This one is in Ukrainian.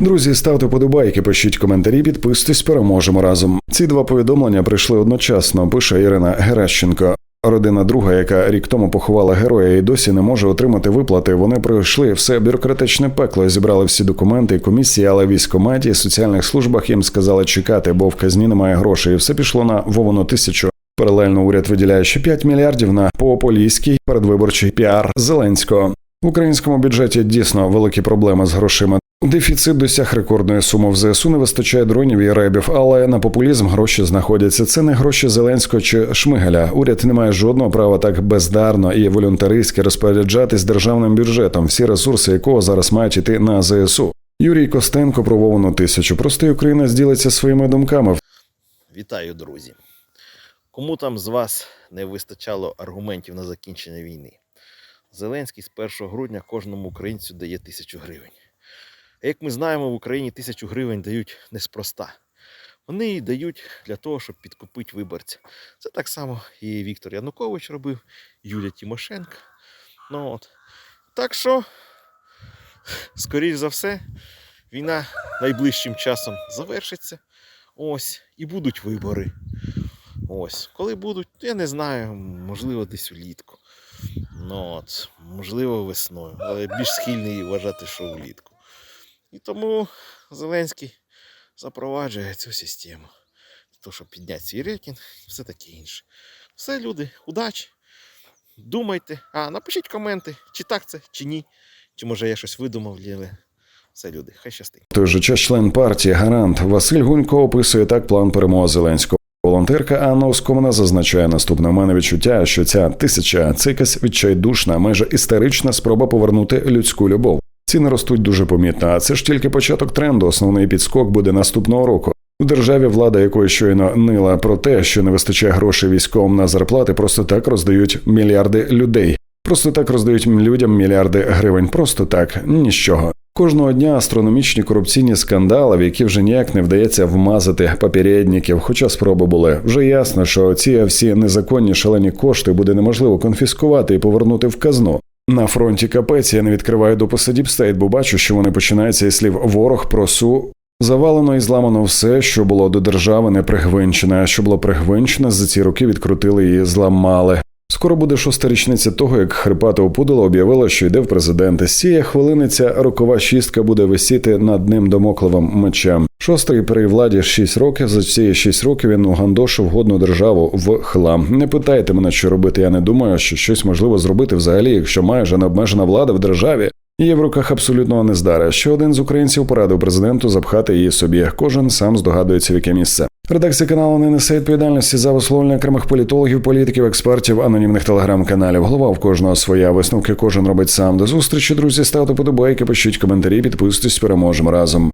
Друзі, ставте подобайки, пишіть коментарі, підписуйтесь, переможемо разом. Ці два повідомлення прийшли одночасно. Пише Ірина Геращенко. Родина друга, яка рік тому поховала героя і досі не може отримати виплати. Вони пройшли все бюрократичне пекло, зібрали всі документи і комісії, але в військкоматі і соціальних службах їм сказали чекати, бо в казні немає грошей. І все пішло на Вовину тисячу. Паралельно уряд виділяє ще 5 мільярдів на популістський передвиборчий піар Зеленського. В українському бюджеті дійсно великі проблеми з грошима. Дефіцит досяг рекордної суми в ЗСУ не вистачає дронів і ребів, але на популізм гроші знаходяться. Це не гроші Зеленського чи Шмигаля. Уряд не має жодного права так бездарно і волюнтаристськи розпоряджатись державним бюджетом, всі ресурси якого зараз мають іти на ЗСУ. Юрій Костенко про тисячу. Простий українець ділиться своїми думками. Вітаю, друзі! Кому там з вас не вистачало аргументів на закінчення війни? Зеленський з 1 грудня кожному українцю дає тисячу гривень. А як ми знаємо, в Україні тисячу гривень дають неспроста. Вони її дають для того, щоб підкупити виборця. Це так само і Віктор Янукович робив, Юлія Тимошенко. Ну, от. Так що, скоріш за все, війна найближчим часом завершиться. Ось, і будуть вибори. Ось. Коли будуть, я не знаю, можливо, десь улітку. Ну, от, можливо, весною. Але більш схильний вважати, що влітку. І тому Зеленський запроваджує цю систему. Того, щоб підняти свій рейтинг все таке інше. Все, люди, удачі. Думайте. А, напишіть коменти, чи так це, чи ні. Чи може я щось видумав, але все, люди, хай щастить. Той же час член партії Гарант Василь Гунько описує так план перемоги Зеленського. Волонтерка Анна Оскомина зазначає наступне У мене відчуття, що ця тисяча це якась відчайдушна, майже істерична спроба повернути людську любов. Ціни ростуть дуже помітно, а це ж тільки початок тренду. Основний підскок буде наступного року. У державі влада, якої щойно нила про те, що не вистачає грошей військовим на зарплати, просто так роздають мільярди людей. Просто так роздають людям мільярди гривень. Просто так, нічого. Кожного дня астрономічні корупційні скандали, в які вже ніяк не вдається вмазати попередників, хоча спроби були. Вже ясно, що ці всі незаконні шалені кошти буде неможливо конфіскувати і повернути в казну. На фронті капець я не відкриваю дописи Діпстейт, бо бачу, що вони починаються із слів ворог просу. Завалено і зламано все, що було до держави не пригвинчене, а що було пригвинчене, за ці роки відкрутили і зламали. Скоро буде шоста річниця того, як Хрипата опудала об'явила, що йде в президенти. З цієї хвилини ця рокова шістка буде висіти над ним домокливим мечем. Шостий при владі 6 років. За ці 6 років він угандошив годну державу в хлам. Не питайте мене, що робити. Я не думаю, що щось можливо зробити взагалі, якщо майже необмежена влада в державі. Є в руках абсолютного нездара. Ще один з українців порадив президенту запхати її собі. Кожен сам здогадується, в яке місце. Редакція каналу не несе відповідальності за висловлення окремих політологів, політиків, експертів, анонімних телеграм-каналів. Голова в кожного своя висновки кожен робить сам. До зустрічі, друзі. Ставте подобайки, пишіть коментарі, підписуйтесь, переможемо разом.